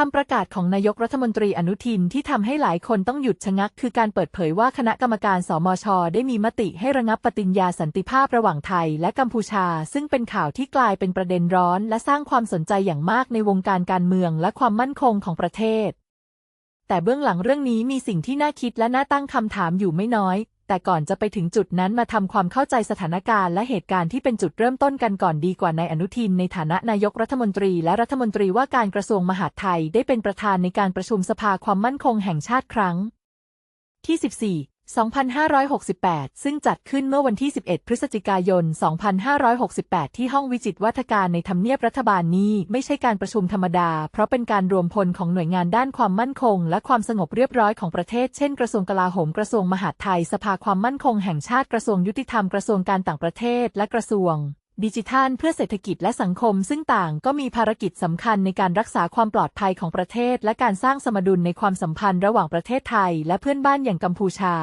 คำประกาศของนายกรัฐมนตรีอนุทินที่ทำให้หลายคนต้องหยุดชะงัก คือการเปิดเผยว่าคณะกรรมการสมช ได้มีมติให้ระงับปฏิญญาสันติภาพระหว่างไทยและกัมพูชา ซึ่งเป็นข่าวที่กลายเป็นประเด็นร้อน และสร้างความสนใจอย่างมากในวงการการเมืองและความมั่นคงของประเทศ แต่เบื้องหลังเรื่องนี้มีสิ่งที่น่าคิดและน่าตั้งคำถามอยู่ไม่น้อย แต่ก่อนจะไปถึงจุดนั้นมาทำความเข้าใจสถานการณ์และเหตุการณ์ที่เป็นจุดเริ่มต้นกันก่อนดีกว่านายอนุทิน ในฐานะนายกรัฐมนตรีและรัฐมนตรีว่าการกระทรวงมหาดไทยได้เป็นประธานในการประชุมสภาความมั่นคงแห่งชาติครั้ง ที่ 14 2568 ซึ่งจัดขึ้นเมื่อวันที่ 11 พฤศจิกายน 2568 ที่ห้องวิจิตวัฒการในทำเนียบรัฐบาลนี้ไม่ใช่การประชุมธรรมดา เพราะเป็นการรวมพลของหน่วยงานด้านความมั่นคง และความสงบเรียบร้อยของประเทศ เช่น กระทรวงกลาโหม กระทรวงมหาดไทย สภาความมั่นคงแห่งชาติ กระทรวงยุติธรรม กระทรวงการต่างประเทศ และกระทรวงดิจิทัลเพื่อเศรษฐกิจและสังคมซึ่งต่างก็มีภารกิจสำคัญในการรักษาความปลอดภัยของประเทศ และการสร้างสมดุลในความสัมพันธ์ระหว่างประเทศไทย และเพื่อนบ้านอย่างกัมพูชา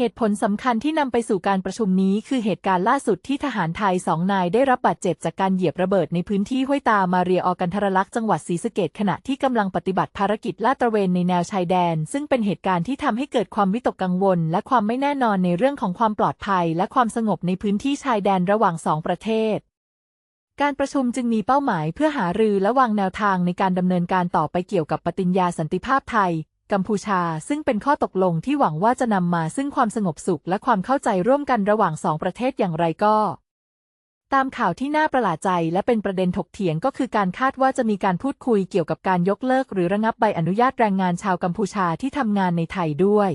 เหตุผลสำคัญที่นำไปสู่การประชุมนี้คือเหตุการณ์ล่าสุดที่ทหารไทยสองนายได้รับบาดเจ็บจากการเหยียบระเบิดในพื้นที่ห้วยตามาเรียออกันทรลักษ์จังหวัดศรีสะเกดขณะที่กำลังปฏิบัติภารกิจลาดตระเวนในแนวชายแดน ซึ่งเป็นเหตุการณ์ที่ทำให้เกิดความวิตกกังวล และความไม่แน่นอนในเรื่องของความปลอดภัย และความสงบในพื้นที่ชายแดนระหว่างสองประเทศการประชุมจึงมีเป้าหมายเพื่อหารือและวางแนวทางในการดำเนินการต่อไปเกี่ยวกับปฏิญญาสันติภาพไทย กัมพูชา ซึ่งเป็นข้อตกลงที่หวังว่าจะนำมาซึ่งความสงบสุขและความเข้าใจร่วมกันระหว่างสองประเทศอย่างไรก็ ตามข่าวที่น่าประหลาดใจและเป็นประเด็นถกเถียงก็คือการคาดว่าจะมีการพูดคุยเกี่ยวกับการยกเลิก หรือระงับใบอนุญาตแรงงานชาวกัมพูชาที่ทำงานในไทยด้วย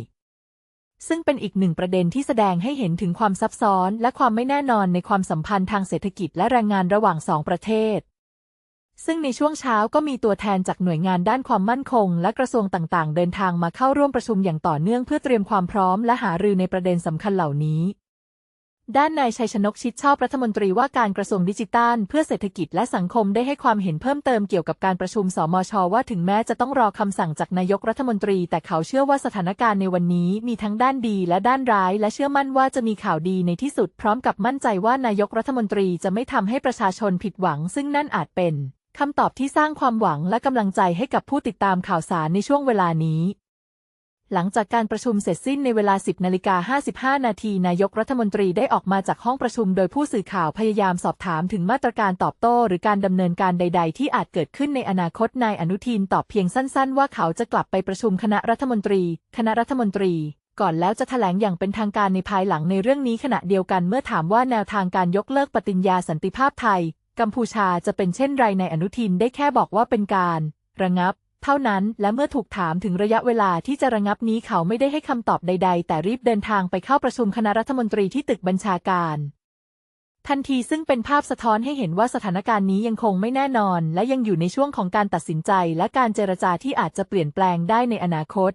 ซึ่งเป็นอีกหนึ่งประเด็นที่แสดงให้เห็นถึงความซับซ้อน และความไม่แน่นอนในความสัมพันธ์ทางเศรษฐกิจและแรงงานระหว่างสองประเทศ ซึ่งในช่วงเช้าก็มีตัวแทนจากหน่วยงานด้านความมั่นคง และกระทรวงต่างๆ เดินทางมาเข้าร่วมประชุมอย่างต่อเนื่องเพื่อเตรียมความพร้อมและหารือในประเด็นสำคัญเหล่านี้ ด้านนายชัยชนกชิดชอบรัฐมนตรีว่าการกระทรวงดิจิทัลเพื่อเศรษฐกิจและสังคมได้ให้ความเห็นเพิ่มเติมเกี่ยวกับการประชุมสมช ว่าถึงแม้จะต้องรอคำสั่งจากนายกรัฐมนตรี แต่เขาเชื่อว่าสถานการณ์ในวันนี้มีทั้งด้านดีและด้านร้าย และเชื่อมั่นว่าจะมีข่าวดีในที่สุด พร้อมกับมั่นใจว่านายกรัฐมนตรีจะไม่ทำให้ประชาชนผิดหวัง ซึ่งนั่นอาจเป็น คำตอบที่สร้างความหวังและกำลังใจให้กับผู้ติดตามข่าวสารในช่วงเวลานี้ หลังจากการประชุมเสร็จสิ้นในเวลา 10นาฬิกา55 นาที นายกรัฐมนตรีได้ออกมาจากห้องประชุม โดยผู้สื่อข่าวพยายามสอบถามถึงมาตรการตอบโต้ หรือการดำเนินการใด ๆ ที่อาจเกิดขึ้นในอนาคต นายอนุทินตอบเพียงสั้น ๆ ว่าเขาจะกลับไปประชุมคณะรัฐมนตรี คณะรัฐมนตรีก่อนแล้วจะแถลงอย่างเป็นทางการในภายหลังในเรื่องนี้ขณะเดียวกันเมื่อถามว่าแนวทางการยกเลิกปฏิญญาสันติภาพไทย กัมพูชาจะเป็นเช่นไรในอนุทินได้แค่บอกว่าเป็นการ ระงับ เท่านั้นและเมื่อถูกถามถึงระยะเวลาที่จะระงับนี้เขาไม่ได้ให้คำตอบใด ๆ แต่รีบเดินทางไปเข้าประชุมคณะรัฐมนตรีที่ตึกบัญชาการทันทีซึ่งเป็นภาพสะท้อนให้เห็นว่าสถานการณ์นี้ยังคงไม่แน่นอน และยังอยู่ในช่วงของการตัดสินใจ และการเจรจาที่อาจจะเปลี่ยนแปลงได้ในอนาคต